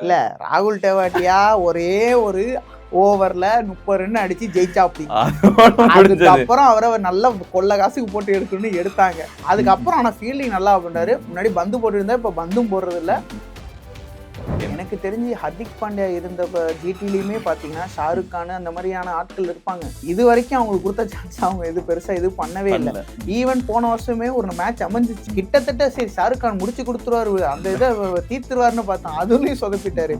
இல்ல ராகுல் டெவாட்டியா ஒரே ஒரு ஓவர்ல முப்பது ரன் அடிச்சு முடிஞ்சது. அதுக்கப்புறம் அவரை நல்ல கொள்ள காசுக்கு போட்டு எடுக்கணும்னு எடுத்தாங்க. அதுக்கப்புறம் ஆனா ஃபீல்டிங் நல்லா பண்ணாரு முன்னாடி பந்து போட்டுருந்தா இப்ப பந்தும் போடுறது இல்ல எனக்கு தெரிஞ்சு ஹர்திக் பாண்டியா இருந்த ஜிடிலையுமே பார்த்தீங்கன்னா ஷாருக் கான் அந்த மாதிரியான ஆட்கள் இருப்பாங்க. இது வரைக்கும் அவங்களுக்கு கொடுத்த சான்ஸ் அவங்க இது பெருசா இது பண்ணவே இல்லை. ஈவன் போன வருஷமே ஒரு மேட்ச் அமைஞ்சிச்சு. கிட்டத்தட்ட சரி ஷாருக் கான் முடிச்சு கொடுத்துருவாரு. அந்த இதை தீர்த்துருவாருன்னு பார்த்தோம் அதுலயும் சொதப்பிட்டாரு.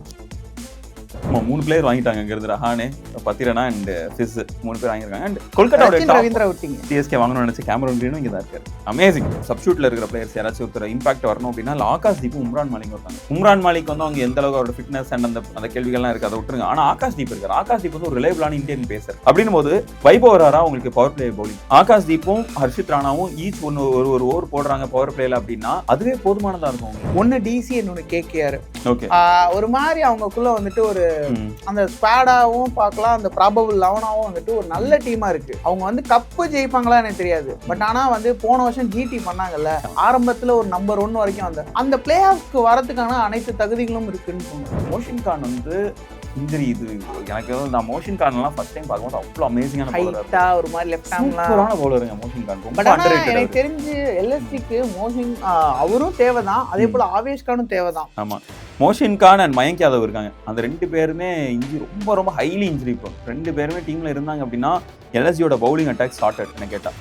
ஆமா மூணு பிளேயர் வாங்கிட்டாங்க. இங்க இருந்து ரஹானே பத்திரனா அண்ட் ஃபிஸ் மூணு பேர் வாங்கியிருக்காங்க. அண்ட் கொல்கட்டாவோட ரவீந்திரா விட்டீங்க சிஎஸ்கே வாங்கணும்னு நினைச்ச கேமரன் கிரீனும் இங்கே தான் இருக்காரு. அமேசிங் சப்ஸ்டியூட்ல இருக்கிற பிளேயர்ஸ் யாராச்சும் ஒருத்தர் இம்பாக்ட் வரணும் அப்படின்னா ஆகாஷ் தீப் உம்ரான் மாலிக் இருக்காங்க உம்ரான் மாலிக் வந்து அவங்க எந்த அளவுக்கு அவரோட ஃபிட்னஸ் அண்ட் அந்த அந்த கேள்விகள்லாம் இருக்கு அதை விட்டுருங்க. ஆனா ஆகாஷ் தீப் இருக்காரு. ஆகாஷ் தீப் வந்து ஒரு ரிலேபிளான இந்தியன் பேசர் அப்படின்னும் போது வைபவராரா உங்களுக்கு பவர் பிளே பவுலிங் ஆகாஷ் தீப்பும் ஹர்ஷித் ராணாவும் ஈச் ஒன்று ஒரு ஒரு ஓவர் போடுறாங்க பவர் பிளேல அப்படின்னா அதுவே போதுமானதா இருக்கும். ஒன்னு டிசி இன்னொன்னு கேகேஆர் ஓகே ஒரு மாதிரி அவங்களுக்குள்ள வந்துட்டு ஒரு அந்த ஸ்குவாடாவும் பார்க்கலாம் அந்த ப்ராபபிள் லெவனாவும் வந்துட்டு ஒரு நல்ல டீமா இருக்கு. அவங்க வந்து கப்பு ஜெயிப்பாங்களா எனக்கு தெரியாது. பட் ஆனா வந்து போன வருஷம் ஜிடி பண்ணாங்கல்ல ஆரம்பத்துல ஒரு நம்பர் ஒன் வரைக்கும் அந்த அந்த பிளே ஆஃப்க்கு வரதுக்கான அனைத்து தகுதிகளும் இருக்குன்னு தோணுது மோஷன் கான் வந்து இன்ஜரி இது எனக்கு வந்து நான் மோஷன் கான் எல்லாம் ஃபர்ஸ்ட் டைம் பார்க்கும்போது அவ்வளோ அமேசிங்கான ஹைட்டா ஒரு மாதிரி லெஃப்ட் ஹேம்லாம் சூப்பரான பவுலருங்க மோஷன் கான் ரொம்ப பட் ஆனா அண்டர் எனக்கு தெரிஞ்சு எல்எஸ்டிக்கு மோசிங் அவரும் தேவைதான். அதே போல ஆவேஷ் கானும் தேவைதான். ஆமா. மோஷின் கான் அண்ட் மயங்க் யாதவ் இருக்காங்க. அந்த ரெண்டு பேருமே இன்ஜி ரொம்ப ரொம்ப ஹைலி இன்ஜுரி இப்போ. ரெண்டு பேருமே டீமில் இருந்தாங்க அப்படின்னா எல்எஸ்சியோட பவுலிங் அட்டாக் ஸ்டார்ட் என்ன கேட்டால்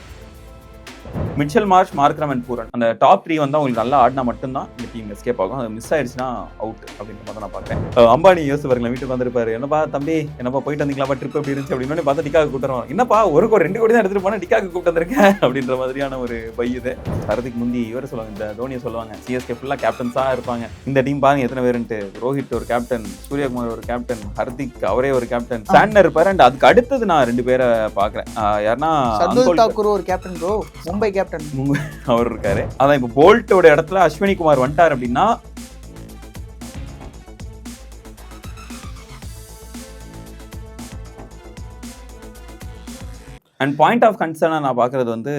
Mitchell Marsh Markram and Pooran அந்த டாப் த்ரீ வந்து அவங்களுக்கு நல்லா ஆடினா மட்டும்தான் இந்த டீம் எஸ்கேப் ஆகும். அது மிஸ் ஆயிடுச்சுன்னா அவுட் அப்படின்ற மாதிரி நான் பார்க்குறேன். அம்பானி யோசிச்சு பாருங்களேன் வீட்டுக்கு வந்திருப்பாரு. என்னப்பா தம்பி என்னப்பா போயிட்டு வந்தீங்களா ட்ரிப் எப்படி இருந்துச்சு? அப்படின்னு பார்த்தா டிக்காக்கு கூட்டுறோம் என்னப்பா ஒரு கோடி ரெண்டு கோடி தான் எடுத்துட்டு போனா டிக்காக்கு கூப்பிட்டு வந்திருக்கேன் அப்படின்ற மாதிரியான ஒரு பை இது. வரதுக்கு முந்தி இவர் சொல்லுவாங்க இந்த தோனியை சொல்லுவாங்க. சிஎஸ்கே ஃபுல்லாக கேப்டன்ஸாக இருப்பாங்க. இந்த டீம் பாருங்க எத்தனை பேருன்ட்டு. ரோஹித் ஒரு கேப்டன் சூரியகுமார் ஒரு கேப்டன் ஹர்திக் அவரே ஒரு கேப்டன் சாண்டர் இருப்பாரு. அண்ட் அதுக்கு அடுத்தது நான் ரெண்டு பேரை பார்க்குறேன். யாருன்னா ஒரு captain bro Mumbai captain Mumbai அவர் இருக்காரு. அதான் இப்போ போல்ட்டோட இடத்துல அஸ்வினி குமார் வந்துட்டார் அப்படின்னா அண்ட் பாயிண்ட் ஆஃப் கன்சர்னாக நான் பார்க்கறது வந்து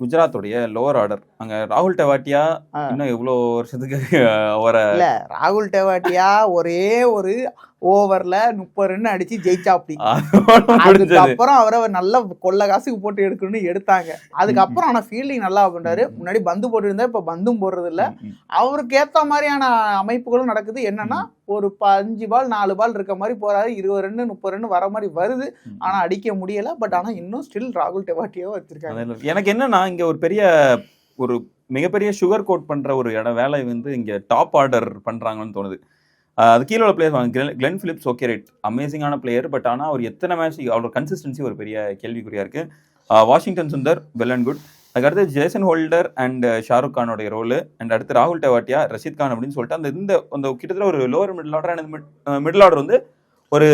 குஜராத்துடைய லோவர் ஆர்டர் அங்கே ராகுல் டெவாட்டியா. இன்னும் எவ்வளோ வருஷத்துக்கு அவரை இல்ல ராகுல் டெவாட்டியா ஒரே ஒரு ஓவர்ல முப்பது ரன் அடிச்சு முடிஞ்சது. அதுக்கப்புறம் அவரை நல்ல கொள்ள காசுக்கு போட்டு எடுக்கணும்னு எடுத்தாங்க. அதுக்கப்புறம் ஆனா ஃபீல்டிங் நல்லா பண்ணாரு. முன்னாடி பந்து போட்டுருந்தா இப்ப பந்தும் போடுறது இல்ல அவருக்கு ஏத்த மாதிரியான அமைப்புகளும் நடக்குது. என்னன்னா ஒரு அஞ்சு பால் நாலு பால் இருக்க மாதிரி போறாரு. இருபது ரன் முப்பது ரன் வர மாதிரி வருது. ஆனா அடிக்க முடியல. பட் ஆனா இன்னும் ஸ்டில் ராகுல் டெவாட்டியாவும் வச்சிருக்காங்க. எனக்கு என்னன்னா இங்க ஒரு பெரிய ஒரு மிகப்பெரிய சுகர் கோட் பண்ற ஒரு இடம் வேலை வந்து இங்க டாப் ஆர்டர் பண்றாங்கன்னு தோணுது. அது கீழே உள்ள player Glenn Phillips okay right அமேசிங்கான பிளேயர் பட் ஆனால் அவர் எத்தனை மேட்ச் அவரோட கன்சிஸ்டன்சி ஒரு பெரிய கேள்விக்குறியாக இருக்குது Washington Sundar well and good அதுக்கடுத்து ஜேசன் ஹோல்டர் அண்ட் ஷாருக் கானோடைய ரோல் அண்ட் அடுத்து ராகுல் டெவாட்டியா ரஷித் கான் அப்படின்னு சொல்லிட்டு அந்த இந்த அந்த கிட்டத்தட்ட ஒரு lower middle order and middle order வந்து ஒரு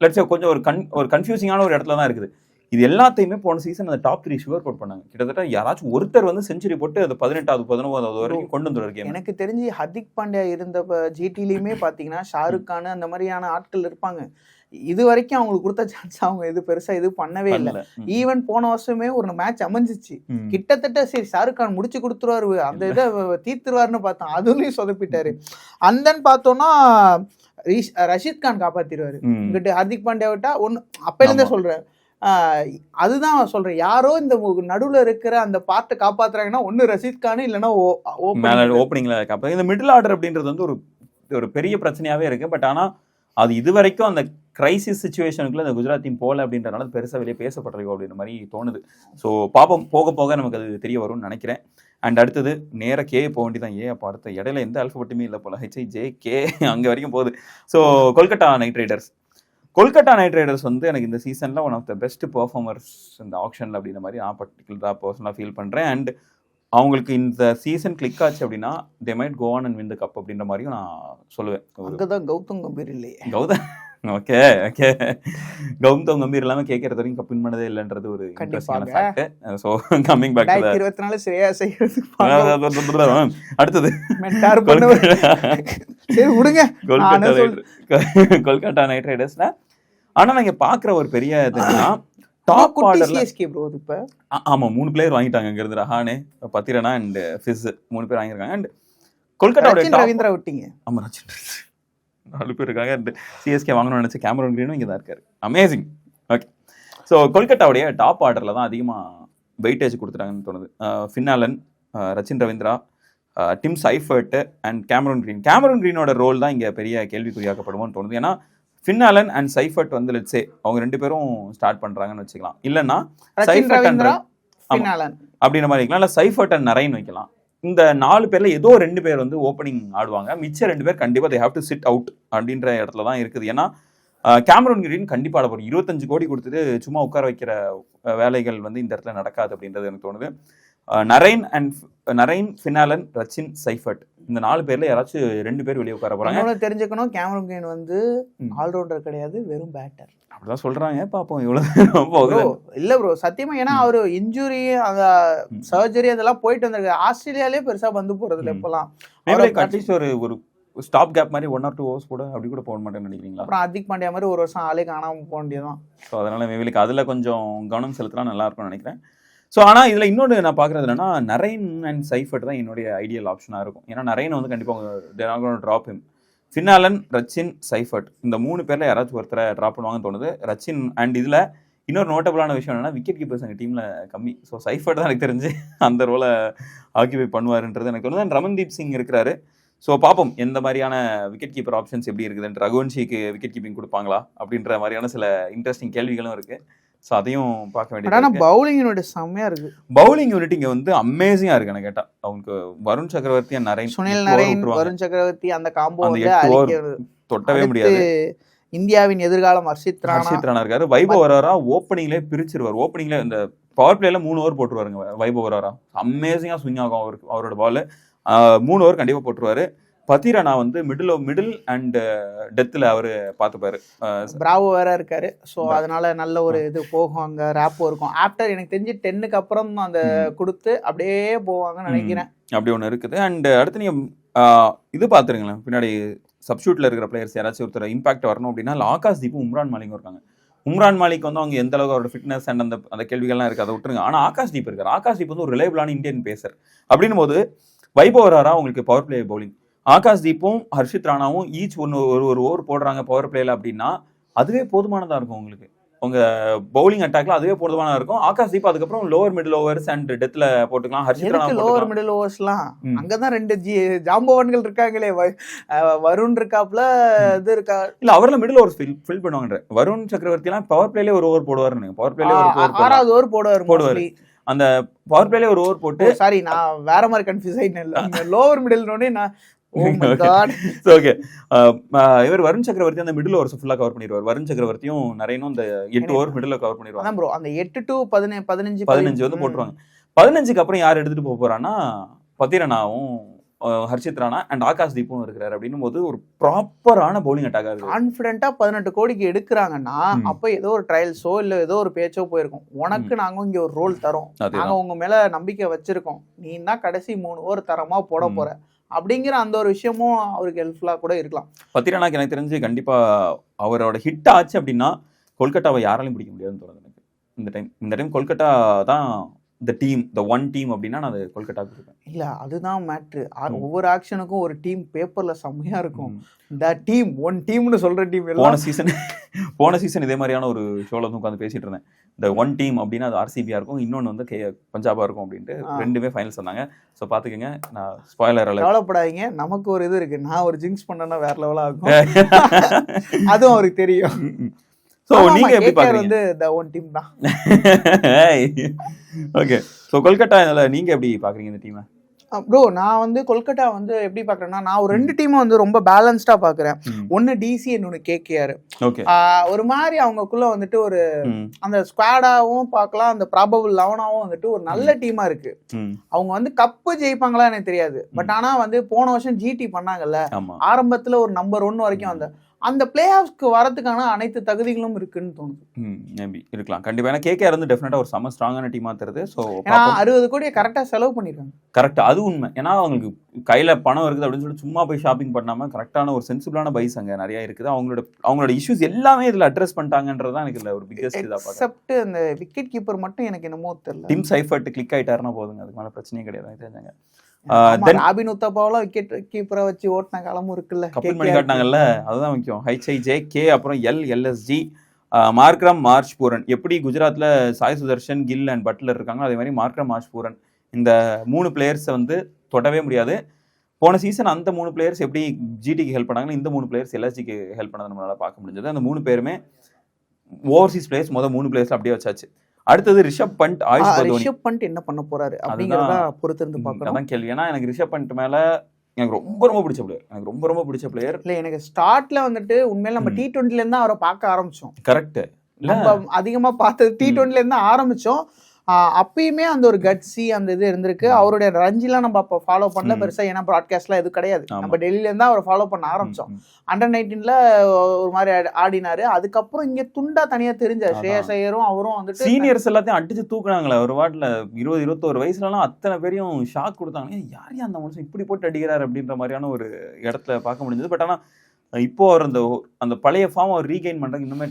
லட்சம் கொஞ்சம் ஒரு கன் ஒரு கன்ஃபியூசிங்கான ஒரு இடத்துல தான் இருக்குது. இது எல்லாத்தையுமே போன சீசன் அந்த டாப் த்ரீ ஷுகர் கோட் பண்ணாங்க. கிட்டத்தட்ட யாராச்சும் ஒருத்தர் வந்து செஞ்சுரி போட்டு அது பதினெட்டாவது பதினொன்பதாவது வரைக்கும் கொண்டு வந்துருவார் கேம் எனக்கு தெரிஞ்சு ஹர்திக் பாண்டியா இருந்த ஜிடிலையுமே பாத்தீங்கன்னா ஷாருக் கான் அந்த மாதிரியான ஆட்கள் இருப்பாங்க. இது வரைக்கும் அவங்களுக்கு கொடுத்த சான்ஸ் அவங்க இது பெருசா இது பண்ணவே இல்லை. ஈவன் போன வருஷமே ஒரு மேட்ச் அமைஞ்சிச்சு. கிட்டத்தட்ட சரி ஷாருக் கான் முடிச்சு கொடுத்துருவாரு. அந்த இதை தீர்த்துருவாருன்னு பார்த்தோம். அதுலயும் சொதப்பிட்டாரு. அந்தன் பார்த்தோம்னா ரீஷ்- ரஷீத் கான் காப்பாத்திடுவாரு. இங்கிட்டு ஹர்திக் பாண்டியா விட்டா ஒன்னு அப்பையிலேருந்தே ஆமா. சொல்றேன். அதுதான் சொல்றேன். யாரோ இந்த நடுவுல இருக்கிற அந்த பார்ட்டை காப்பாத்துறாங்கன்னா ஒன்னு ரஷீத் கான் இல்லைன்னா ஓ- மேல opening. ஓப்பனிங்ல காப்பா இந்த மிடில் ஆர்டர் அப்படின்றது வந்து ஒரு ஒரு பெரிய பிரச்சனையாவே இருக்கு. பட் ஆனா அது இது வரைக்கும் அந்த கிரைசிஸ் சுச்சுவேஷனுக்குள்ள இந்த குஜராத் டீம் போகல அப்படின்றனால பெருசா வெளியே பேசப்பட்டிருக்கோம் அப்படின்ற மாதிரி தோணுது. ஸோ பாப்போம். போக போக நமக்கு அது தெரிய வரும்னு நினைக்கிறேன். அண்ட் அடுத்தது நேர கே போக வேண்டியதான் ஏ அப்போ அடுத்த இடையில எந்த அல்பபட்டுமே இல்லை போல. ஹெச்ஐ ஜே கே அங்கே வரைக்கும் போகுது. So Kolkata Knight Riders Kolkata Knight Riders வந்து எனக்கு இந்த சீசனில் one of the best performers இந்த ஆப்ஷனில் அப்படின்ற மாதிரி நான் பர்டிகுலராக பர்சனலாக ஃபீல் பண்ணுறேன் அண்ட் அவங்களுக்கு இந்த சீசன் கிளிக் ஆச்சு அப்படின்னா they might go on and win the cup அப்படின்ற மாதிரியும் நான் சொல்லுவேன். ஒரு அங்கதான் கௌதம் கம்பீர் இல்லையே. கௌதம் ஓகே ஓகே கௌதம் கம்பீர் இல்லாமல் கேட்கறது வரைக்கும் கப் வின் பண்ணதே இல்லைன்றது ஒரு இன்ட்ரெஸ்டிங்கான. Fact so coming back to இருபத்தி நாலு சரியா செய்யறதுக்கு அடுத்தது. சரி விடுங்க. கொல்கட்டா நைட் ரைடர்ஸ்ல ஆனா நீங்க பாக்குற ஒரு பெரிய இதுன்னா டாப் ஆர்டர்ல இப்ப. ஆமா மூணு பிளேயர் வாங்கிட்டாங்க இங்க இருந்து ரஹானே பத்திரனா அண்ட் ஃபிஸ் மூணு பேர் வாங்கியிருக்காங்க. அண்ட் கொல்கட்டாவோட ரவீந்திரா விட்டீங்க ஆமா ரச்சின் நாலு பேர் இருக்காங்க. சிஎஸ்கே வாங்கணும்னு நினைச்ச கேமரன் கிரீனும் இங்கே தான் இருக்காரு. அமேசிங் ஓகே ஸோ கொல்கட்டாவுடைய டாப் ஆர்டரில் தான் அதிகமாக வெயிட்டேஜ் கொடுத்துட்டாங்கன்னு தோணுது. Finn Allen Rachin Ravindra Tim Seifert and Cameron Green Cameron கிரீனோட role தான் இங்கே பெரிய கேள்விக்குறியாக்கப்படுமோன்னு தோணுது. ஏன்னா ஃபின்னாலன் அண்ட் சைஃபர்ட் வந்து லெட்ஸே அவங்க ரெண்டு பேரும் ஸ்டார்ட் பண்ணுறாங்கன்னு வச்சுக்கலாம். இல்லைன்னா சைஃபர்ட். பின்னாலன் அப்படின்ற மாதிரி வைக்கலாம் இல்லை சைஃபர்ட் அண்ட் நரைன் வைக்கலாம். இந்த நாலு பேர்ல ஏதோ ரெண்டு பேர் வந்து ஓப்பனிங் ஆடுவாங்க. மிச்ச ரெண்டு பேர் கண்டிப்பா they have to sit out அப்படின்ற இடத்துல தான் இருக்குது. ஏன்னா கேமரூன் கிரீன் கண்டிப்பா ஆட போறோம் இருபத்தஞ்சு கோடி கொடுத்துட்டு சும்மா உட்கார வைக்கிற வேலைகள் வந்து இந்த இடத்துல நடக்காது அப்படின்றது எனக்கு தோணுது. Narine and Narine Finn Allen Rachin Seifert. இந்த நாலு பேர்ல யாராச்சும் ரெண்டு பேர் வெளியே உட்கார போறாங்க. தெரிஞ்சுக்கணும் கேமரன் கிரீன் வந்து. ஆல்ரவுண்டர் கிடையாது வெறும் பேட்டர். அப்படிதான் சொல்றாங்க பாப்போம் இவ்வளவு போகுது. இல்ல ப்ரோ சத்தியமா ஏன்னா அவரு இன்ஜுரி அந்த. சர்ஜரி அதெல்லாம் போயிட்டு வந்திருக்காரு ஆஸ்திரேலியாலே பெருசா வந்து போறது இல்ல. இப்பெல்லாம் அட்லீஸ்ட் ஒரு ஒரு ஸ்டாப் கேப் மாதிரி ஒன் ஆர் டூ ஹவர்ஸ் கூட அப்படி கூட போக மாட்டேன்னு நினைக்கிறீங்களா? அப்புறம் அதிக் பாண்டியா மாதிரி ஒரு வருஷம் ஆளே காணாம போக வேண்டியதுதான். ஸோ அதனால மேவிலுக்கு அதில் கொஞ்சம் கவனம் செலுத்தினா நல்லா இருக்கும்னு நினைக்கிறேன். ஸோ ஆனால் இதில் இன்னொன்று நான் பார்க்குறது என்னன்னா நரேன் அண்ட் சைஃபர்ட் தான் என்னுடைய ஐடியல் ஆப்ஷனாக இருக்கும். ஏன்னா நரேன் வந்து கண்டிப்பாக drop him Finn Allen Rachin Seifert. இந்த மூணு பேரில் யாராச்சும் ஒருத்தரை ட்ராப் பண்ணுவாங்கன்னு தோணுது. ரச்சின் அண்ட் இதில் இன்னொரு நோட்டபுளான விஷயம் என்னென்னா விக்கெட் கீப்பர்ஸ் எங்கள் டீமில் கம்மி. ஸோ சைஃபர்ட் தான் எனக்கு தெரிஞ்சு அந்த ரோலை ஆக்கியபை பண்ணுவாருன்றது எனக்கு தோணுது. அண்ட் ரமன்தீப் சிங் இருக்கிறாரு. ஸோ பார்ப்போம் எந்த மாதிரியான விக்கெட் கீப்பர் ஆப்ஷன்ஸ் எப்படி இருக்குதுன்னு ரகுவன்ஷிக்கு விக்கெட் கீப்பிங் கொடுப்பாங்களா அப்படின்ற மாதிரியான சில இன்ட்ரெஸ்டிங் கேள்விகளும் இருக்குது ஸோ அதையும் பார்க்க வேண்டியது பவுலிங் செம்மையா இருக்கு. பவுலிங் யூனிட் இங்க வந்து அமேசிங்கா இருக்கு எனக்கு கேட்டா. அவனுக்கு வருண் சக்கரவர்த்தி நரேன் சுனில் நரேன். வருண் சக்கரவர்த்தி அந்த காம்போ தொட்டவே முடியாது. இந்தியாவின் எதிர்காலம் ஹர்ஷித் ராணா. ஹர்ஷித் ராணா இருக்காரு. வைபவ் வராரா ஓப்பனிங்லேயே பிரிச்சிருவார். ஓப்பனிங்ல இந்த பவர் பிளேல மூணு ஓவர் போட்டுருவாருங்க. வைபவ் வராரா அமேசிங்கா ஸ்விங் ஆகும் அவருக்கு அவரோட பால் மூணு ஓவர் கண்டிப்பா போட்டுருவாரு. பத்திரனா வந்து மிடில் மிடில் அண்ட் டெத்தில் அவரு பார்த்துப்பாரு பிராவோ வேற இருக்காரு. Bra- அதனால நல்ல ஒரு இது போகும். அங்க ரேப்போ இருக்கும். ஆஃப்டர் எனக்கு தெரிஞ்சு டென்னுக்கு அப்புறம் அந்த கொடுத்து அப்படியே போவாங்கன்னு நினைக்கிறேன். அப்படி ஒன்று இருக்குது. அண்ட் அடுத்து நீங்கள் இது பார்த்துருங்களேன் பின்னாடி சப்ஸ்டியூட்டில் இருக்கிற பிளேயர்ஸ் யாராச்சும் ஒருத்தர் இம்பாக்ட் வரணும் அப்படின்னா ஆகாஷ் தீப்பும் உம்ரான் மாலிக்கும் இருக்காங்க. உம்ரான் மாலிக் வந்து அவங்க எந்த அளவுக்கு அவரோட ஃபிட்னஸ் அண்ட் அந்த அந்த கேள்விகள்லாம் இருக்குது அதை விட்டுருங்க. ஆனால் ஆகாஷ் தீப் இருக்கார். ஆகாஷ் தீப் வந்து ஒரு ரிலேபிளான இந்தியன் பேசர் அப்படின்னும் போது வைபவராரா உங்களுக்கு பவர் பிளே பவுலிங் ஆகாஷ் தீப்பும் ஹர்ஷித் ராணாவும் ஈச் ஒன்று ஒரு ஒரு ஓவர் போடுறாங்க பவர் பிளேல அப்படின்னா அதுவே போதுமானதாக இருக்கும் உங்களுக்கு. உங்க பவுலிங் அட்டாக்ல அதுவே போதுமானதாக இருக்கும். ஆகாஷ் தீப் அதுக்கப்புறம் லோவர் மிடில் ஓவர்ஸ் அண்ட் டெத்தில் போட்டுக்கலாம். ஹர்ஷித் ராணா லோவர் மிடில் ஓவர்ஸ்லாம் ம். அங்கதான் ரெண்டு ஜி ஜாம்பவான்கள் இருக்காங்களே வருண் இருக்காப்ல இது இருக்கா? இல்ல அவர்ல மிடில் ஓவர் ஃபில் ஃபில் பண்ணுவாங்க வருண் சக்கரவர்த்தி எல்லாம் பவர் பிளேல ஒரு ஓவர் போடுவாருன்னு பவர் பிளேல ஆறாவது ஓவர் போடுவார் போடுவாரு. அந்த பவர் பிளேல ஒரு ஓவர் போட்டு சாரி நான் வேற மாதிரி கன்ஃபியூஸ் ஆயிட்டேன் லோவர் மிடில் நான் ஓகே இவர் வருண் சக்கரவர்த்தி அந்த மிடில் ஓவர்ஸ் ஃபுல்லா கவர் பண்ணிடுவார். வருண் சக்கரவர்த்தியும் நிறையனும் இந்த எட்டு ஓவர் மிடில் கவர் பண்ணிடுவாங்க. ப்ரோ அந்த எட்டு டு பதினஞ்சு பதினஞ்சு. பதினஞ்சு வந்து போட்டுருவாங்க. பதினஞ்சுக்கு அப்புறம் யார் எடுத்துட்டு போக போறான்னா பத்திரனாவும் ஹர்ஷித் ராணா அண்ட் ஆகாஷ் தீப்பும் இருக்கிறாரு அப்படின்னும் போது ஒரு ப்ராப்பரான பவுலிங் அட்டாக் ஆகுது கான்பிடண்டா பதினெட்டு கோடிக்கு எடுக்கிறாங்கன்னா. அப்ப ஏதோ ஒரு ட்ரையல்ஸோ இல்ல ஏதோ ஒரு பேச்சோ போயிருக்கும். உனக்கு நாங்க இங்க ஒரு ரோல் தரோம். அதுதான். நாங்க உங்க மேல நம்பிக்கை வச்சிருக்கோம். நீ தான் கடைசி மூணு ஓவர் தரமா போட. போற. அப்படிங்கிற அந்த ஒரு விஷயமும் அவருக்கு ஹெல்ப்ஃபுல்லாக கூட இருக்கலாம். பத்திரனாக்கு எனக்கு தெரிஞ்சு கண்டிப்பாக அவரோட ஹிட் ஆச்சு அப்படின்னா கொல்கட்டாவை யாராலையும் பிடிக்க முடியாதுன்னு தோணுது எனக்கு. இந்த டைம் இந்த டைம் கொல்கட்டா தான் the team the one team அப்படின்னா நான் அது கொல்கட்டாக்கு கொடுப்பேன். இல்ல அதுதான் மேட்ரு. ஒவ்வொரு ஆக்ஷனுக்கும் ஒரு டீம் பேப்பர்ல செம்மையா இருக்கும். இந்த டீம் ஒன் டீம்னு சொல்ற டீம் போன சீசன் போன சீசன் இதே மாதிரியான ஒரு ஷோல வந்து உட்காந்து பேசிட்டு இருந்தேன். இந்த ஒன் டீம் அப்படின்னா அது ஆர்சிபியா இருக்கும் இன்னொன்னு வந்து கே பஞ்சாபா இருக்கும் அப்படின்ட்டு. ரெண்டுமே ஃபைனல்ஸ் வந்தாங்க ஸோ பாத்துக்கோங்க நான் ஸ்பாய்லர் அளவு கவலைப்படாதீங்க நமக்கு ஒரு இது இருக்கு. நான் ஒரு ஜிங்ஸ் பண்ணனா வேற லெவலா இருக்கும். அதுவும் அவருக்கு தெரியும். ஆமா, நீங்க எப்படி பாக்குறீங்க? வந்து த ஒன் டீம் தான். ஓகே ஸோ கொல்கட்டா இதுல நீங்க எப்படி பாக்குறீங்க இந்த டீமை ப்ரோ நான் வந்து கொல்கட்டா வந்து எப்படி பாக்குறேன்னா நான் ஒரு ரெண்டு டீமும் வந்து ரொம்ப பேலன்ஸ்டா பாக்குறேன். ஒன்னு டிசி இன்னொன்னு கேகேஆர் ஒரு மாதிரி அவங்கக்குள்ள வந்துட்டு ஒரு அந்த ஸ்குவாடாவும் பார்க்கலாம் அந்த ப்ராபபிள் லெவனாவும் வந்துட்டு ஒரு நல்ல டீமா இருக்கு. அவங்க வந்து கப்பு ஜெயிப்பாங்களா எனக்கு தெரியாது. பட் ஆனா வந்து போன வருஷம் ஜிடி பண்ணாங்கல்ல ஆரம்பத்துல ஒரு நம்பர் ஒன் வரைக்கும் அந்த அந்த பிளே ஆஃப்ஸ்க்கு வரதுக்கான அனைத்து தகுதிகளும் இருக்குன்னு தோணுது. மேபி இருக்கலாம். கண்டிப்பா. ஏன்னா கேகேஆர் வந்து டெஃபினட்டா ஒரு செம ஸ்ட்ராங்கான டீமா தருது ஸோ ஏன்னா அறுபது கோடியை கரெக்டா செலவு பண்ணிருக்காங்க. கரெக்ட் அது உண்மை. ஏன்னா அவங்களுக்கு கையில பணம் இருக்குது அப்படின்னு சொல்லிட்டு சும்மா போய் ஷாப்பிங் பண்ணாம கரெக்டான ஒரு சென்சிபிளான பைஸ் அங்க நிறைய இருக்குது. அவங்களோட அவங்களோட இஷ்யூஸ் எல்லாமே இதுல அட்ரஸ் பண்ணிட்டாங்கன்றது தான் எனக்கு இதுல ஒரு பிக்கஸ்ட் இதா பார்க்குறேன். எக்ஸப்ட் அந்த விக்கெட் கீப்பர் மட்டும் எனக்கு என்னமோ தெரியல. டிம் சைஃபர்ட் கிளிக் ஆயிட்டாருன்னா போதுங்க. அதுக்கு மேல பிரச்சனையே கிடையாது. எனக்கு தெரிஞ்சாங்க. தென் உத்தப்பாவெல்லாம் விக்கெட் கீப்பரை வச்சு ஓட்டின காலமும் இருக்குல்ல. கப்பல் பண்ணி. காட்டினாங்கல்ல அதுதான் முக்கியம். ஹைச்ஐஜே கே அப்புறம் L LSG Markram Marsh Pooran எப்படி குஜராத்ல சாய் சுதர்ஷன் கில் அண்ட் பட்லர் இருக்காங்க அதே மாதிரி மார்க்ரம் மார்ச் பூரன் இந்த மூணு பிளேயர்ஸை வந்து தொடவே முடியாது. போன சீசன் அந்த மூணு பிளேயர்ஸ் எப்படி ஜிடிக்கு ஹெல்ப் பண்ணாங்களோ இந்த மூணு பிளேயர்ஸ் எல்எஸ்ஜிக்கு ஹெல்ப் பண்ணதை நம்மளால பார்க்க முடிஞ்சது. அந்த மூணு பேருமே ஓவர்சீஸ் பிளேயர்ஸ் மொதல் மூணு பிளேயர்ஸ் அப்படியே வச்சாச்சு. அடுத்தது ரிஷப் பண்ட் ஆயுஷ் ரிஷப் பண்ட் என்ன பண்ண போறாரு அப்படிங்கறத பொறுத்து இருந்து பாக்கணும் அதான் கேள்வி. ஏன்னா எனக்கு ரிஷப் பண்ட் மேல எனக்கு ரொம்ப ரொம்ப பிடிச்ச பிளேயர் எனக்கு ரொம்ப ரொம்ப பிடிச்ச பிளேயர் இல்ல எனக்கு ஸ்டார்ட்ல வந்துட்டு உண்மையில நம்ம. டி டுவெண்ட்டில இருந்து அவரை பார்க்க ஆரம்பிச்சோம். கரெக்ட் நம்ம அதிகமா பார்த்தது டி. டுவெண்ட்டில இருந்து ஆரம்பிச்சோம். அப்பயுமே அந்த ஒரு கட்ஸி அந்த இது இருந்திருக்கு. அவருடைய ரஞ்சிலாம் நம்ம அப்ப ஃபாலோ பண்ணல ம். பெருசா ஏன்னா ப்ராட்காஸ்ட்லாம் எதுவும் கிடையாது. நம்ம டெல்லியில இருந்தா அவரை ஃபாலோ பண்ண ஆரம்பிச்சோம் ம், ம். அண்டர் நைன்டீன்ல ஒரு மாதிரி ஆடி- ஆடினாரு அதுக்கப்புறம் இங்க துண்டா தனியா தெரிஞ்சார். ஸ்ரேயஸ் ஐயரும் அவரும் வந்துட்டு சீனியர்ஸ் எல்லாத்தையும் அடிச்சு தூக்குனாங்களே ஒரு வாட்டில் இருபது இருபத்தோரு வயசுலலாம் அத்தனை பேரையும் ஷாக் கொடுத்தாங்க யார் அந்த மனுஷன் இப்படி போட்டு அடிக்கிறாரு அப்படின்ற மாதிரியான ஒரு இடத்துல பார்க்க முடிஞ்சது பட் ஆனா இப்போ அவர் அந்த அந்த பழைய ஃபார்ம் அவர் ரீகெயின் பண்றதுக்கு இன்னுமே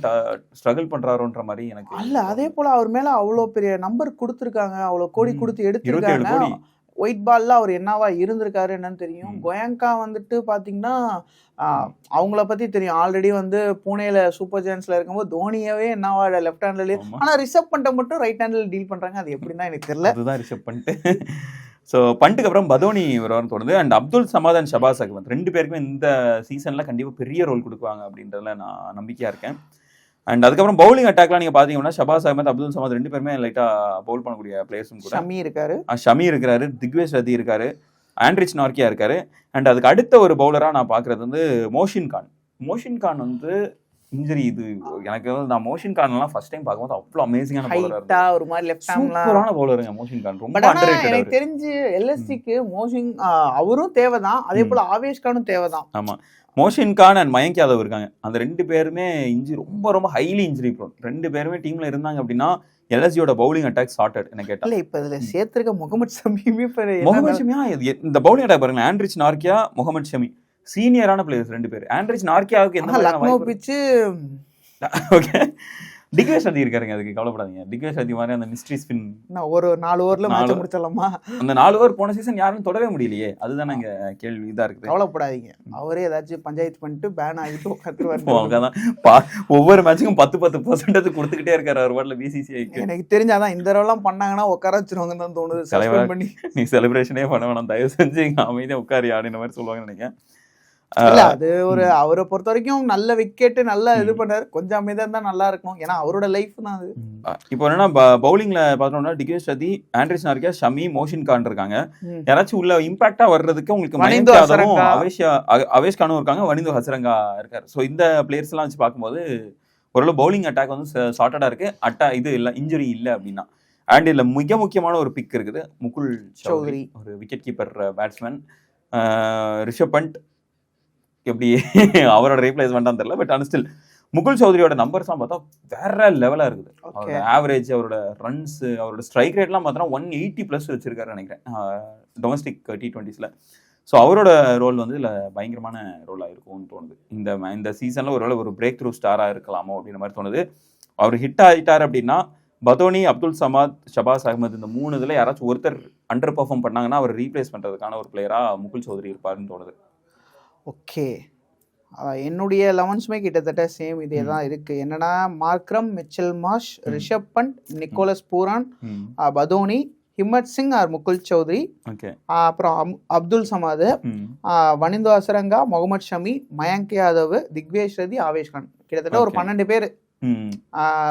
ஸ்ட்ரகிள் பண்றாரோன்ற மாதிரி எனக்கு அல்ல அதே போல அவர் மேல அவ்வளோ பெரிய நம்பர் கொடுத்துருக்காங்க அவ்வளோ கோடி. கொடுத்து எடுத்திருக்காங்க ஒயிட் பால்ல அவர் என்னவா இருந்திருக்காரு என்னன்னு தெரியும். கோயங்கா வந்துட்டு பாத்தீங்கன்னா ஆ, அவங்கள பத்தி தெரியும். ஆல்ரெடி வந்து புனேல சூப்பர் ஜெயின்ஸ்ல இருக்கும்போது தோனியவே என்னவா லெஃப்ட் ஹேண்ட்ல ஆமா. ஆனா ரிசர்வ் பண்ணிட்ட மட்டும் ரைட் ஹேண்ட்ல டீல் பண்றாங்க. அது எப்படின்னா எனக்கு தெரியல. அதுதான் ரிஷப் பண்ணிட்டு. ஸோ பண்ட்டுக்கு அப்புறம் பதோனி வருவார்னு தோணுது அண்ட் அப்துல் சமாதன் ஷபாஸ் அகமத் ரெண்டு பேருக்குமே இந்த சீசன்ல கண்டிப்பா பெரிய ரோல் கொடுக்குவாங்க அப்படின்றதுல நான் நம்பிக்கையா இருக்கேன். அண்ட் அதுக்கப்புறம் பவுலிங் அட்டாக்லாம் நீங்க பாத்தீங்கன்னா ஷபாஸ் அகமத் அப்துல் சமாத் ரெண்டு பேருமே லைட்டா பவுல் பண்ணக்கூடிய பிளேயர்ஸும் கூட. ஷமி இருக்காரு. ஷமி இருக்கிறாரு திக்வேஷ் ரதி இருக்காரு ஆண்ட்ரிச் நார்க்கியா இருக்காரு. அண்ட் அதுக்கு அடுத்த ஒரு பவுலரா நான் பாக்குறது வந்து மோஷின் கான். மோஷின் கான் வந்து இன்ஜுரி இது எனக்கு வந்து நான் மோஷின் கான் எல்லாம் ஃபர்ஸ்ட் டைம் பார்க்கும்போது அவ்வளோ அமேசிங்கான ஹைட்டா ஒரு மாதிரி லெஃப்ட் ஹேண்ட்லாம் சூப்பரான பவுலருங்க மோஷின் கான் ரொம்ப பட் ஆனா அண்டர் எனக்கு தெரிஞ்சு எல்எஸ்சிக்கு மோஷிங் அவரும் தேவைதான். அதே போல ஆவேஷ் கானும் தேவைதான். ஆமா. மோஷின் கான் அண்ட் மயங்க் யாதவ் இருக்காங்க. அந்த ரெண்டு பேருமே இன்ஜுரி ரொம்ப ரொம்ப ஹைலி இன்ஜுரி ப்ரோன் ரெண்டு பேருமே டீம்ல இருந்தாங்க அப்படின்னா எல்எஸ்ஜியோட பவுலிங் அட்டாக் சார்ட்டட் என்ன கேட்டா. இல்ல இப்ப இதுல சேர்த்திருக்க முகமது ஷமியுமே இப்ப முகமது ஷமியா இந்த பவுலிங் அட்டாக் பாருங்க ஆண்ட்ரிச் நார்க்கியா முகமது ஷமி. சீனியரான பிளேயர்ஸ் ரெண்டு பேர். ஆண்ட்ரிச் நார்க்கியாவுக்கு ஆனா எந்த லக்னோ பிச்சு. ஓகே. டிகேஷ் ரதி இருக்காருங்க அதுக்கு கவலைப்படாதீங்க. டிகேஷ் ரதி மாதிரி அந்த மிஸ்ட்ரி ஸ்பின் நான் ஒரு நாலு ஓவர்ல மேட்ச் முடிச்சிடலாமா? அந்த நாலு ஓவர் போன சீசன் யாரும் தொடவே முடியலையே. அதுதான் இங்க கேள்வி இதா இருக்குது. கவலைப்படாதீங்க. அவரே ஏதாச்சும் பஞ்சாயத்து பண்ணிட்டு பேன் ஆகிட்டு உட்காந்துருவாரு. பா- ஒவ்வொரு மேட்சுக்கும் பத்து பத்து பர்சன்டேஜ் கொடுத்துக்கிட்டே இருக்காரு அவர் வாட்டில் பிசிசிஐக்கு எனக்கு தெரிஞ்சாதான் இந்த தடவைலாம் பண்ணாங்கன்னா உட்கார வச்சிருவாங்கன்னு தான் தோணுது. Suspend பண்ணி. நீ செலிப்ரேஷனே பண்ண வேணாம். தயவு செஞ்சு இங்க அமைதியா உட்காரி அப்படின்ற மாதிரி சொல்லுவாங்கன்னு நினைக்கிறேன். இல்ல அது ஒரு அவரை பொறுத்த வரைக்கும் நல்ல விக்கெட் நல்லா இது பண்ணாரு. கொஞ்சம் அமைதியா இருந்தா நல்லா இருக்கும். ஏன்னா அவரோட லைஃப் தான் அது. இப்போ என்னன்னா பவுலிங்ல பார்த்தோம்னா டிகேஷ் ரதி ஆண்ட்ரிஸ் நார்கியா ஷமி மோஷின் கான் இருக்காங்க. யாராச்சும் உள்ள இம்பாக்டா வர்றதுக்கு உங்களுக்கு ஹசரங்கா. அவேஷ் அவேஷ் கானும் இருக்காங்க வனிந்து ஹசரங்கா இருக்காரு. ஸோ இந்த பிளேயர்ஸ் எல்லாம் வச்சு பார்க்கும்போது ஓரளவு பவுலிங் அட்டாக் வந்து சார்ட்டடா இருக்கு. அட்டா இது இல்ல இன்ஜுரி இல்ல அப்படின்னா. அண்ட் இதுல மிக முக்கியமான ஒரு பிக் இருக்குது. முகுல் சௌத்ரி சௌத்ரி. ஒரு wicket keeper batsman Rishabh Pant எப்படி அவரோட ரீப்ளேஸ்மெண்ட்டான்னு தெரியல பட் ஆனால் ஸ்டில் முகுல் சௌத்ரியோட நம்பர்ஸ்லாம் பார்த்தா வேற லெவலா இருக்குது. அவரோட ஆவரேஜ் அவரோட ரன்ஸ் அவரோட ஸ்ட்ரைக் ரேட்லாம் பார்த்தோன்னா ஒன் எயிட்டி ப்ளஸ் வச்சிருக்காரு நினைக்கிறேன். டொமஸ்டிக் டி டுவெண்ட்டிஸில் ஸோ அவரோட ரோல் வந்து இதில் பயங்கரமான ரோலாக இருக்கும்னு தோணுது. இந்த இந்த சீசனில் ஒருவேளை ஒரு பிரேக் த்ரூ ஸ்டாராக இருக்கலாமோ அப்படின்ற மாதிரி தோணுது. அவர் ஹிட் ஆகிட்டார் அப்படின்னா பதோனி அப்துல் சமாத் ஷபாஸ் அகமது இந்த மூணு இதில் யாராச்சும் ஒருத்தர் அண்டர் பெர்ஃபார்ம் பண்ணாங்கன்னா அவர் ரீப்ளேஸ் பண்ணுறதுக்கான ஒரு பிளேயராக முகுல் சௌத்ரி இருப்பாருன்னு தோணுது. ஓகே. என்னுடைய லெவன்ஸுமே கிட்டத்தட்ட சேம் இதே தான் இருக்கு. என்னன்னா Markram Mitchell Marsh Rishabh Pant Nicholas Pooran Badoni Himmat Singh or Mukul Choudhary அப்புறம் அப்துல் சமாது வனிந்து அசரங்கா முகமது ஷமி மயங்க் யாதவ் திக்வேஷ் ரதி ஆவேஷ் கான் கிட்டத்தட்ட ஒரு. பன்னெண்டு பேர்.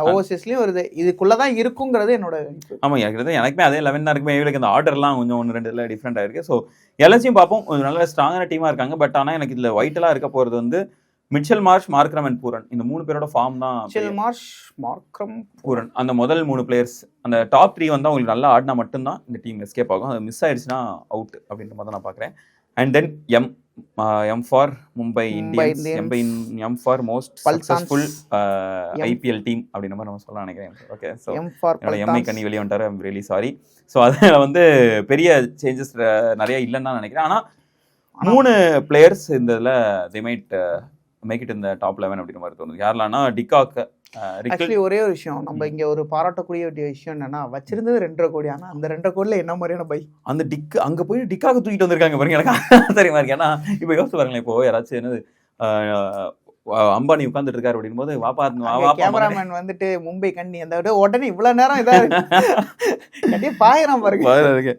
ஓவர்சீஸ்லயும் வருது. இதுக்குள்ளதான் இருக்குங்கிறது என்னோட. ஆமாம் எனக்கு எனக்குமே அதே லெவன் தான் இருக்குமே. இவங்களுக்கு இந்த ஆர்டர்லாம் கொஞ்சம் ஒன்று ரெண்டு இதில் டிஃப்ரெண்ட் ஆயிருக்கு ஸோ எல்லாத்தையும் பார்ப்போம். கொஞ்சம் நல்ல ஸ்ட்ராங்கான டீமாக இருக்காங்க. பட் ஆனால் எனக்கு இதில் ஒயிட்டெல்லாம் இருக்க போகிறது வந்து Mitchell Marsh Markram and Pooran இந்த மூணு பேரோட ஃபார்ம் தான் மிச்சல் மார்ஷ் மார்க்ரம் பூரன் அந்த முதல் மூணு பிளேயர்ஸ் அந்த டாப் த்ரீ வந்து அவங்களுக்கு நல்லா ஆடினா மட்டும்தான் இந்த டீம் எஸ்கேப் ஆகும். அது மிஸ் ஆயிடுச்சுன்னா அவுட் அப்படின்ற மாதிரி நான் பார்க்குறேன். And then M M for Mumbai Indians Indians. M for most. Successful. IPL team அப்படின்ற மாதிரி நம்ம சொல்ல நினைக்கிறேன் ஓகே ஸோ என்னோட எம்ஐ கண்ணி வெளியே வந்துட்டாரு ஐம் ரியலி சாரி ஸோ அதில் வந்து பெரிய சேஞ்சஸ் நிறைய இல்லைன்னு தான் நினைக்கிறேன் ஆனால் மூணு பிளேயர்ஸ் இந்த இதில் தி மைட் மேக் இட் இந்த டாப் லெவன் அப்படின்ற மாதிரி தோணுது யாரெல்லாம்னா டிகாக் ரிக்கல் ஆக்சுவலி ஒரே ஒரு விஷயம். நம்ம இங்க ஒரு பாராட்டக்கூடிய விஷயம் என்னன்னா வச்சிருந்தது ரெண்டரை கோடி. ஆனா அந்த ரெண்டரை கோடியில என்ன மாதிரியான பை? அந்த டிக் அங்க போய் டிக்காக தூக்கிட்டு வந்திருக்காங்க பாருங்க எனக்கு தெரியுமா இருக்கு. ஏன்னா இப்போ யோசிச்சு பாருங்களேன் இப்போ யாராச்சும் என்னது அம்பானி உட்கார்ந்துட்டு இருக்காரு அப்படின் போது வாப்பா. கேமராமேன் வந்துட்டு மும்பை கண்ணி அந்த விட உடனே இவ்வளவு நேரம் இதா கண்டிப்பா பாயிரம் பாருங்க.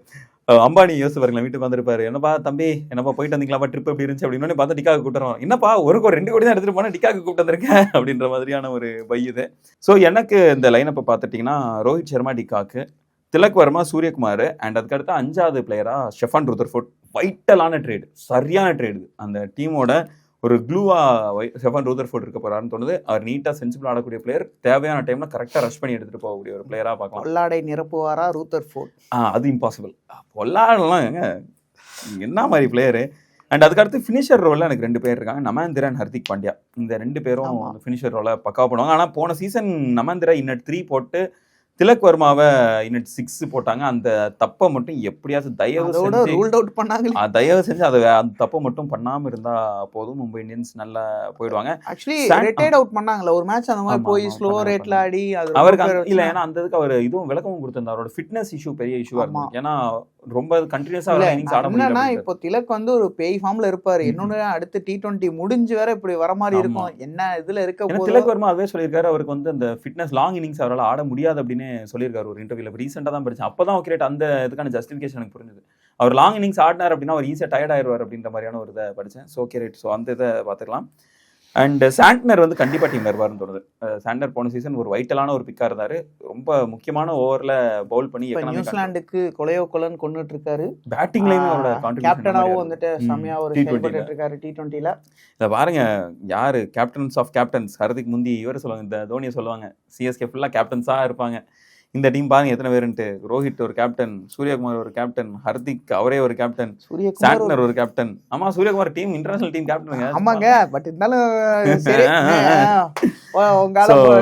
அம்பானி யோசிச்சு பாருங்களேன் வீட்டுக்கு வந்திருப்பாரு. என்னப்பா தம்பி என்னப்பா போயிட்டு வந்தீங்களாப்பா ட்ரிப் எப்படி இருந்துச்சு அப்படின்னு பார்த்தா டிக்காக கூப்பிட்டு என்னப்பா ஒரு கோடி ரெண்டு கோடி தான் எடுத்துட்டு போனா டிக்காக கூப்பிட்டு வந்திருக்கேன் அப்படின்ற மாதிரியான ஒரு பை இது. ஸோ எனக்கு இந்த லைனப்பை பார்த்துட்டிங்கன்னா Rohit Sharma de Kock Tilak Varma Suryakumar and அதுக்கடுத்து அஞ்சாவது பிளேயராக ஷெஃபான் ருதர்ஃபோர்ட். வைட்டலான ட்ரேடு சரியான ட்ரேடு அந்த டீமோட ஒரு க்ளூவா செஃபான் ரூதர்ஃபோர்ட் இருக்க போறாருன்னு தோணுது. அவர் நீட்டா சென்சிபிள் ஆடக்கூடிய பிளேயர் தேவையான டைம்ல கரெக்டா ரஷ் பண்ணி எடுத்துட்டு போகக்கூடிய ஒரு பிளேயரா பார்க்கலாம். கொள்ளாடை நிரப்புவாரா ரூத்தர் ஃபோர்ட் ஆ அது இம்பாசிபிள் பொல்லாடலாம் ஏங்க என்ன மாதிரி பிளேயரு அண்ட் அதுக்கடுத்து ஃபினிஷர் ரோலில் எனக்கு ரெண்டு பேர் இருக்காங்க. நமாந்திரா அண்ட் ஹர்திக் பாண்டியா. இந்த ரெண்டு பேரும். ஃபினிஷர் ரோலை பக்கா பண்ணுவாங்க ஆனால் போன சீசன் நமாந்திரா இன்னட் த்ரீ போட்டு திலக் வர்மாவை இன்னட் சிக்ஸ் போட்டாங்க. அந்த தப்பை மட்டும் எப்படியாச்சும் தயவு செஞ்சு ரூல்ட் அவுட் பண்ணாங்களே. ஆ, தயவு செஞ்சு அதை அந்த தப்பை மட்டும் பண்ணாம இருந்தா போதும். மும்பை இந்தியன்ஸ் நல்லா போயிடுவாங்க. ஆக்சுவலி ரிட்டையர்ட் அவுட் பண்ணாங்கல்ல. ஒரு மேட்ச் அந்த மாதிரி போய் ஸ்லோ பண்ணாங்க, ரேட்ல பண்ணாங்க. ஆடி அவருக்கு இல்ல ஏன்னா அந்த இதுக்கு அவர் இதுவும் விளக்கமும் கொடுத்திருந்தார். அவரோட ஃபிட்னஸ் இஷ்யூ பெரிய இஷ்யூவா ஆமா. இருந்துச்சு ஏன்னா ரொம்ப கண்டினியூஸா இன்னிங்ஸ் ஆட முடியல என்னன்னா அப்படின்ட்டு. இப்போ திலக் வந்து ஒரு பேய் ஃபார்ம்ல இருப்பாரு. இன்னொன்னு அடுத்து டி டுவெண்ட்டி முடிஞ்சு வேற இப்படி வர மாதிரி. இருக்கும். என்ன இதுல இருக்க போதோ? திலக் வர்மா அதே சொல்லியிருக்காரு அவருக்கு வந்து அந்த ஃபிட்னஸ் லாங் இன்னிங்ஸ் அவரால் ஆட முடியாது அப்படின்னு சொல்லியிருக்காரு ஒரு இன்டர்வியூல ரீசெண்டாக தான் படிச்சேன். அப்பதான் ஓகே அந்த இதுக்கான ஜஸ்டிஃபிகேஷன் எனக்கு புரிஞ்சுது. அவர் லாங் இன்னிங்ஸ் ஆடினார் அப்படின்னா அவர் ஈஸியாக டயர்ட் ஆயிடுவார் அப்படின்ற மாதிரியான ஒரு இதை படிச்சேன். ஸோ ஓகே ரைட் ஸோ அந்த இதை பார்த்துக்கலாம். அண்ட் சாண்ட்னர் வந்து கண்டிப்பா டீம்ல இருப்பாருன்னு தோணுது. அஹ் சாண்ட்னர் போன சீசன் ஒரு வைட்டலான ஒரு பிக்கா இருந்தாரு. ரொம்ப முக்கியமான ஓவர்ல பவுல் பண்ணி நியூசிலாந்துக்கு கொலையோ கொலன்னு கொண்டுட்டு இருக்காரு பேட்டிங்லயுமே அவரோட கேப்டனாவும் வந்துட்டு ம். செமையா ஒரு T20 ல. செயல்பட்டு இருக்காரு டி டுவெண்ட்டில இதை பாருங்க யாரு? கேப்டன்ஸ் ஆஃப் கேப்டன்ஸ் ஹர்திக் முந்தி இவர் சொல்லுவாங்க இந்த தோனியை சொல்லுவாங்க சிஎஸ்கே ஃபுல்லா கேப்டன்ஸா இருப்பாங்க. இந்த டீம் பாருங்க எத்தனை பேருன்ட்டு. ரோஹித் ஒரு கேப்டன் சூரியகுமார் ஒரு கேப்டன் ஹர்திக் அவரே ஒரு கேப்டன் சூரியகுமார் ஒரு- கேப்டன் ஆமா சூரியகுமார் டீம் இன்டர்நேஷனல் டீம் கேப்டனுங்க ஆமாங்க பட் இருந்தாலும் சரி.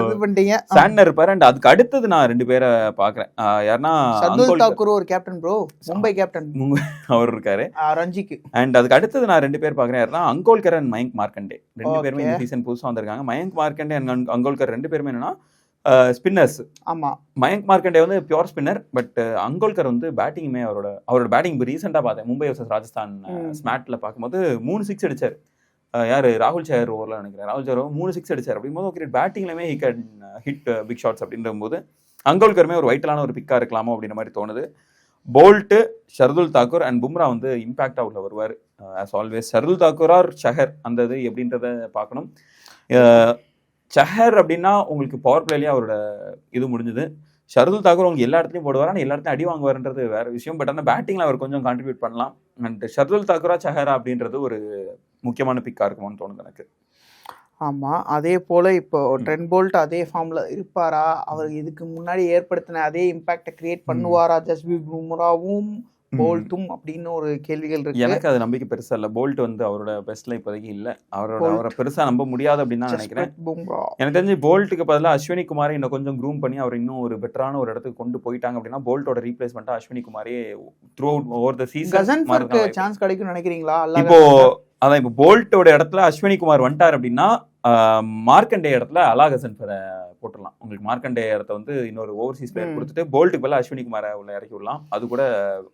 இது பண்ணிட்டீங்க. சாண்ட்னர் இருப்பாரு அண்ட் அதுக்கு அடுத்தது நான் ரெண்டு பேரை பாக்குறேன் யாருன்னா அங்கோல் தாக்கூர் ஒரு கேப்டன் ப்ரோ மும்பை கேப்டன் அவர் இருக்காரு. ரஞ்சிக்கு. அண்ட் அதுக்கு அடுத்தது நான் ரெண்டு பேர் பாக்குறேன் யாருன்னா அங்கோல்கர் அண்ட் மயங்க் மார்க்கண்டே. ரெண்டு பேருமே இந்த. சீசன் புதுசா வந்திருக்காங்க. மயங்க் மார்க்கண்டே அண்ட் அங்கோல்கர் ரெண்டு பேருமே என்னன்னா ஸ்பின்னர்ஸ் ஆமா. மயங்க் மார்க்கண்டே வந்து பியூர் ஸ்பின்னர் பட் அங்கோல்கர் வந்து பேட்டிங்குமே அவரோட அவரோட பேட்டிங் இப்போ ரீசெண்டாக பார்த்தேன். மும்பை வர்சஸ் ராஜஸ்தான் ம். ஸ்மாட்ல பார்க்கும்போது மூணு சிக்ஸ் அடிச்சார். அஹ் யாரு? ராகுல் சயர் ஓவரில் நினைக்கிறேன். ராகுல் சயர் மூணு சிக்ஸ் அடிச்சார். அப்படிங்கும்போது ஓகே பேட்டிங்லையுமே he can hit big shots அப்படின்ற போது அங்கோல்கருமே ஒரு வைட்டலான ஒரு பிக்கா இருக்கலாமோ அப்படின்ற மாதிரி தோணுது. போல்ட்டு ஷர்துல் தாக்கூர் அண்ட் பும்ரா வந்து இம்பாக்டா உள்ள வருவார். As always Shardul Thakur or Chahar அந்த இது எப்படின்றத பார்க்கணும். சஹர் அப்படின்னா உங்களுக்கு பவர் பிளேலயே அவரோட இது முடிஞ்சது. ஷர்துல் தாக்கூர் அவங்க எல்லா இடத்துலையும் போடுவார். ஆனால் எல்லா இடத்துலையும் அடி வாங்குவார்ன்றது வேற விஷயம். பட் ஆனால் பேட்டிங்ல அவர் கொஞ்சம் கான்ட்ரிபியூட் பண்ணலாம். அண்ட் ஷர்துல் தாக்கூரா சஹரா அப்படின்றது ஒரு முக்கியமான பிக்கா இருக்குமோன்னு தோணுது எனக்கு. ஆமா. அதே போல இப்போ. ட்ரென் போல்ட் அதே ஃபார்ம்ல இருப்பாரா? அவர் இதுக்கு முன்னாடி ஏற்படுத்தின அதே இம்பாக்ட கிரியேட் பண்ணுவாரா? ஜஸ்பீத் பும்ராவும் போல்ட்டும் அப்படின்னு ஒரு கேள்விகள் இருக்கு. எனக்கு அது நம்பிக்கை பெருசா இல்ல. போல்ட் வந்து அவரோட பெஸ்ட்ல இப்போதைக்கு இல்ல. அவரோட. அவரை பெருசா நம்ப முடியாது அப்படின்னு தான் நினைக்கிறேன். எனக்கு தெரிஞ்சு போல்ட்டுக்கு பதிலாக அஸ்வினி குமாரை இன்னும் கொஞ்சம் க்ரூம் பண்ணி அவர் இன்னும் ஒரு பெட்டரான ஒரு இடத்துக்கு கொண்டு போயிட்டாங்க அப்படின்னா போல்ட்டோட ரீப்ளேஸ்மெண்ட்டாக Ashwani குமாரே through out over the season chance கிடைக்கும்னு நினைக்கிறீங்களா? இப்போ அதான் இப்போ போல்ட்டோட இடத்துல அஸ்வினி குமார் வந்துட்டார் அப்படின்னா மார்க்கண்டே இடத்துல அலாகசன் போட்டுடலாம். உங்களுக்கு மார்க்கண்டே இடத்த வந்து இன்னொரு ஓவர்சீஸ் பிளேயர். கொடுத்துட்டு போல்ட்டுக்கு பதிலா அஸ்வினி குமாரை உள்ள இறக்கி விடலாம். அது கூட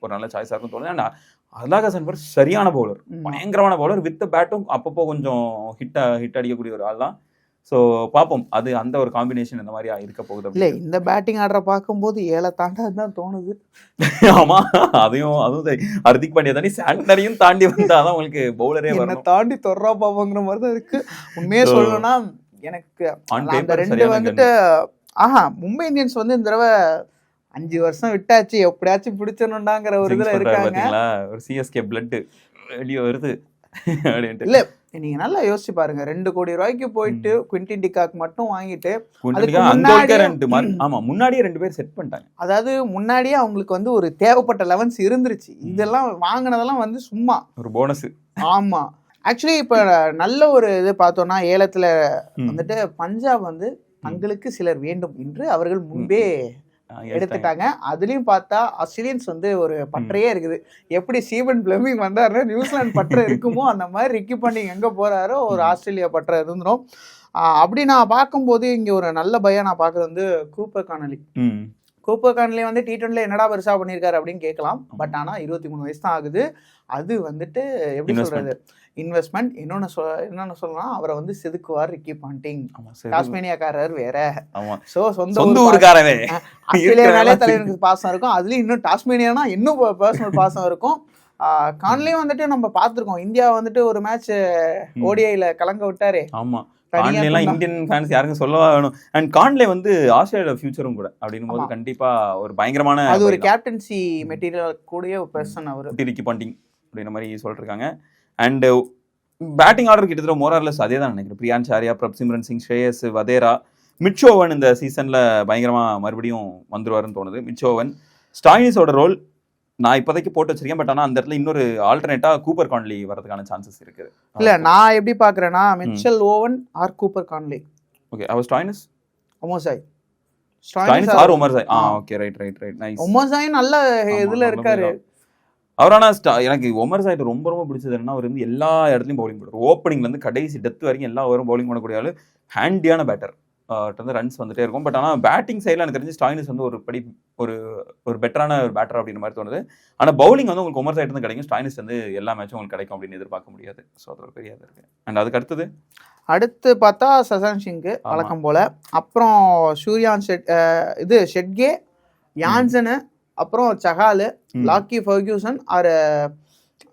ஒரு நல்ல சாய்ஸாக இருக்கும் தோணுது. அண்ட் அலாகசன் ஃபர் சரியான பவுலர் பயங்கரமான பவுலர் வித் பேட்டும் அப்பப்போ கொஞ்சம் ஹிட் ஹிட் அடிக்கக்கூடிய ஒரு ஆள் தான் ஸோ பார்ப்போம். அது அந்த ஒரு காம்பினேஷன் இந்த மாதிரி இருக்க போகுது இல்ல. இந்த பேட்டிங் ஆடுற பார்க்கும்போது ஏழை தாண்டா தான் தோணுது. ஆமா அதையும் அதுவும். ஹர்திக் பாண்டியா தாண்டி சாண்டரையும் தாண்டி வந்தாதான் உங்களுக்கு பவுலரே வரணும். தாண்டி தொர்றா பாப்பாங்கிற மாதிரி தான் இருக்கு. உண்மையே சொல்லணும்னா எனக்கு அந்த ரெண்டு வந்துட்டு ஆஹா மும்பை இந்தியன்ஸ் வந்து இந்த தடவை அஞ்சு வருஷம் விட்டாச்சு எப்படியாச்சும் பிடிச்சிடணுண்டாங்கிற ஒரு இதுல இருக்காங்க. ஒரு சிஎஸ்கே பிளட் வெளியே வருது இல்ல நீங்க நல்லா யோசிச்சு பாருங்க. ரெண்டு கோடி ரூபாய்க்கு போயிட்டு குவிண்டின் டிகாக் மட்டும் வாங்கிட்டு ஆமா முன்னாடியே ரெண்டு பேர் செட் பண்ணிட்டாங்க. அதாவது முன்னாடியே அவங்களுக்கு வந்து ஒரு தேவைப்பட்ட லெவன்ஸ் இருந்துருச்சு. இதெல்லாம் வாங்கினதெல்லாம் வந்து சும்மா. ஒரு போனஸ் ஆமா. ஆக்சுவலி இப்ப நல்ல ஒரு இது பார்த்தோம்னா ஏலத்துல வந்துட்டு பஞ்சாப் வந்து தங்களுக்கு சிலர் வேண்டும் என்று அவர்கள் முன்பே எடுத்துட்டாங்க. அதுலயும் பார்த்தா ஆஸ்திரேலியன்ஸ் வந்து ஒரு பற்றையே இருக்குது. எப்படி ஸ்டீவன் பிளமிங் வந்தாரு நியூசிலாந்து பற்ற இருக்குமோ அந்த மாதிரி ரிக்கி பாண்டிங் எங்க போறாரோ ஒரு. ஆஸ்திரேலியா பற்ற இருந்துரும். ஆஹ் அப்படி நான் பார்க்கும்போது இங்க ஒரு நல்ல பையன் நான் பார்க்கறது வந்து கூப்பர் கானலி. ம் கூப்பர் கானலி வந்து டி டுவெண்ட்ல என்னடா பெருசா பண்ணியிருக்காரு அப்படின்னு கேட்கலாம். பட் ஆனா இருபத்தி மூணு வயசு தான் ஆகுது. அது வந்துட்டு எப்படி. சொல்றது? இன்வெஸ்ட்மெண்ட் இன்னொன்னு சொ இன்னொன்னு சொல்லலாம் அவரை வந்து செதுக்குவார் ரிக்கி பாண்டிங் டாஸ்மேனியாக்காரர் வேற. சோ சொந்த சொந்த ஊர் ஊருக்காரவே ஆஸ்திரேலியானாலே இருக்கிற தலைவனுக்கு பாசம் இருக்கும். அதுலயும் இன்னும் டாஸ்மேனியானா இன்னும் பர்சனல் பாசம் இருக்கும். கான்லேயும் வந்துட்டு நம்ம பார்த்திருக்கோம். இந்தியா வந்துட்டு ஒரு மேட்ச் ம். ஓடிஐல கலங்க விட்டாரே. ஆமா. தனியா கான்லே எல்லாம் கொண்டா- இந்தியன் ஃபேன்ஸ் யாருக்கும் சொல்லவா வேணும். அண்ட் கான்லே வந்து ஆஸ்திரேலியா ஃபியூச்சரும் கூட அப்படின்னும் போது. கண்டிப்பா ஒரு பயங்கரமான அது ஒரு. கேப்டன்சி மெட்டீரியல் கூடிய ஒரு பர்சன் அவரு. குட்டி ரிக்கி பாண்டிங் அப்படின்ற மாதிரி சொல்லிருக்காங்க. அண்ட் பேட்டிங் ஆர்டர் கிட்டத்தட்ட மோரார்லெஸ் அதே தான் நினைக்கிறேன். பிரியான் சாரியா பிரப் சிம்ரன் சிங் ஸ்ரேயஸ் வதேரா மிட்சோவன் இந்த சீசன்ல பயங்கரமா மறுபடியும் வந்துருவாருன்னு தோணுது. மிட்சோவன் ஸ்டாயினிஸோட ரோல் நான் இப்போதைக்கு போட்டு வச்சிருக்கேன் பட் ஆனா அந்த இடத்துல இன்னொரு ஆல்டர்னேட்டா கூப்பர் கான்லி வரதுக்கான சான்சஸ் இருக்கு. இல்ல நான் எப்படி பாக்குறேன்னா Mitchell Owen or Cooper Connolly okay our Stoinis Omarzai Stoinis or Omarzai ah. Okay right right right nice Omarzai நல்ல இதுல இருக்காரு. அவரான ஸ்டா- எனக்கு ஒமர் சாயிட் ரொம்ப ரொம்ப பிடிச்சது என்னன்னா அவர் வந்து எல்லா இடத்துலயும் பவுலிங் பண்ணுவார் ஓப்பனிங்ல இருந்து கடைசி டெத் வரைக்கும் எல்லா ஓவரும் பவுலிங் பண்ணக்கூடிய ஆளு ஹேண்டியான பேட்டர் வந்து ரன்ஸ் வந்துட்டே இருக்கும். பட் ஆனால் பேட்டிங் சைடில் எனக்கு தெரிஞ்சு ஸ்டாயினிஸ் வந்து ஒரு படி ஒரு ஒரு பெட்டரான ஒரு பேட்டர் அப்படின்ற மாதிரி தோணுது. ஆனால் பவுலிங் வந்து உங்களுக்கு ஒமர் சைடு இருந்து கிடைக்கும். ஸ்டாயினிஸ் வந்து எல்லா மேட்சும் உங்களுக்கு கிடைக்கும் அப்படின்னு எதிர்பார்க்க முடியாது. ஸோ அது ஒரு பெரிய இது இருக்கு. அண்ட் அதுக்கு அடுத்தது? அடுத்து பார்த்தா சசான் சிங்கு. வழக்கம் போல. அப்புறம் சூர்யான் ஷெட் இது ஷெட்கே யான்சனு அப்புறம் சகாலு ம். லாக்கி ஃபர்கியூசன் ஆர்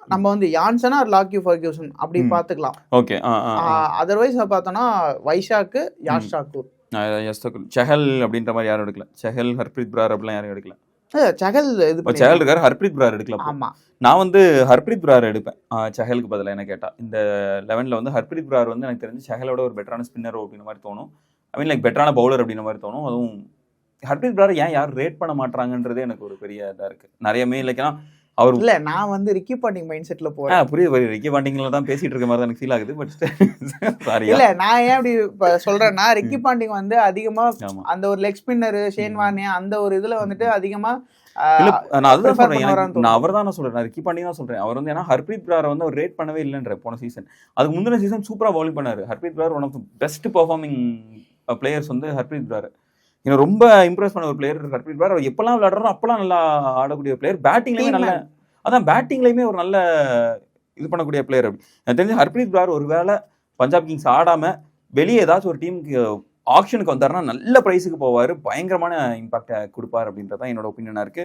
நம்ம வந்து யான்சன் லாக்கி ஃபர்கியூசன் அப்படி ம். பார்த்துக்கலாம் ஓகே அதர்வைஸ் பார்த்தோன்னா வைஷாக்கு யாஷ் டாக்கூர் எஸ் செஹல் அப்படின்ற மாதிரி யாரும் எடுக்கல. செஹல் ஹர்ப்ரீத் பிரார் அப்படிலாம் யாரும் எடுக்கல. சகல் இது செஹல் இருக்காரு ஹர்ப்ரீத் பிரார் எடுக்கல அப்போ. ஆமா. நான் வந்து ஹர்ப்ரீத் பிரார் எடுப்பேன். சஹலுக்கு பதிலாக என்ன கேட்டா. இந்த லெவனில் வந்து ஹர்ப்ரீத் பிரார் வந்து எனக்கு தெரிஞ்சு சஹலோட ஒரு பெட்டரான ஸ்பின்னர் அப்படின்ற மாதிரி தோணும். ஐ மீன் லைக் பெட்டரான பவுலர் அப்படின்ற மாதிரி தோணும். அதுவும் ஹர்ப்ரீத் பிரார் ஏன் யாரும் ரேட் பண்ண மாட்டாங்கன்றதே எனக்கு ஒரு பெரிய இதாக இருக்கு. நிறைய மீன் லைக்னா அவர் இல்ல நான் வந்து ரிக்கி பாண்டிங் மைண்ட் செட்ல ஆ போறேன். புரியுது புரியுது. ரிக்கி பாண்டிங்ல தான் பேசிட்டு இருக்க மாதிரி தான் எனக்கு ஃபீல் ஆகுது பட் சாரி இல்ல நான் ஏன் அப்படி இப்ப சொல்றேன்னா ரிக்கி பாண்டிங் வந்து அதிகமா அந்த ஒரு leg spinner Shane hmm. Warne அந்த ஒரு இதுல வந்துட்டு அதிகமா நான் அதுதான் சொல்றேன். நான். அவர் தான் சொல்றேன். நான் ரிக்கி பாண்டிங் தான் சொல்றேன். அவர் வந்து ஏன்னா ஹர்ப்ரீத் பிராரை வந்து அவர் ரேட் பண்ணவே இல்லைன்ற போன சீசன் அதுக்கு முந்தின சீசன் சூப்பரா பவுலிங் பண்ணாரு. Harpreet Brar one of best performing players வந்து ஹர்ப்ரீத் பிரார் இன்னும் ரொம்ப இம்ப்ரெஸ் பண்ண ஒரு பிளேயர் ஹர்ப்ரீத் பிரார் அவர் எப்பெல்லாம் விளையாடுறோ அப்பெல்லாம் நல்லா ஆடக்கூடிய பிளேயர் பேட்டிங்லயுமே நல்ல. அதான் பேட்டிங்லயுமே ஒரு நல்ல இது பண்ணக்கூடிய பிளேயர் அப்படி. எனக்கு தெரிஞ்சு ஹர்ப்ரீத் பிரார் ஒருவேளை பஞ்சாப் கிங்ஸ் ஆடாம வெளியே ஏதாச்சும் ஒரு டீமுக்கு ஆக்ஷனுக்கு வந்தாருன்னா நல்ல பிரைஸுக்கு போவார். பயங்கரமான இம்பாக்டை கொடுப்பார் அப்படின்றதான் என்னோட ஒப்பீனியனா இருக்கு.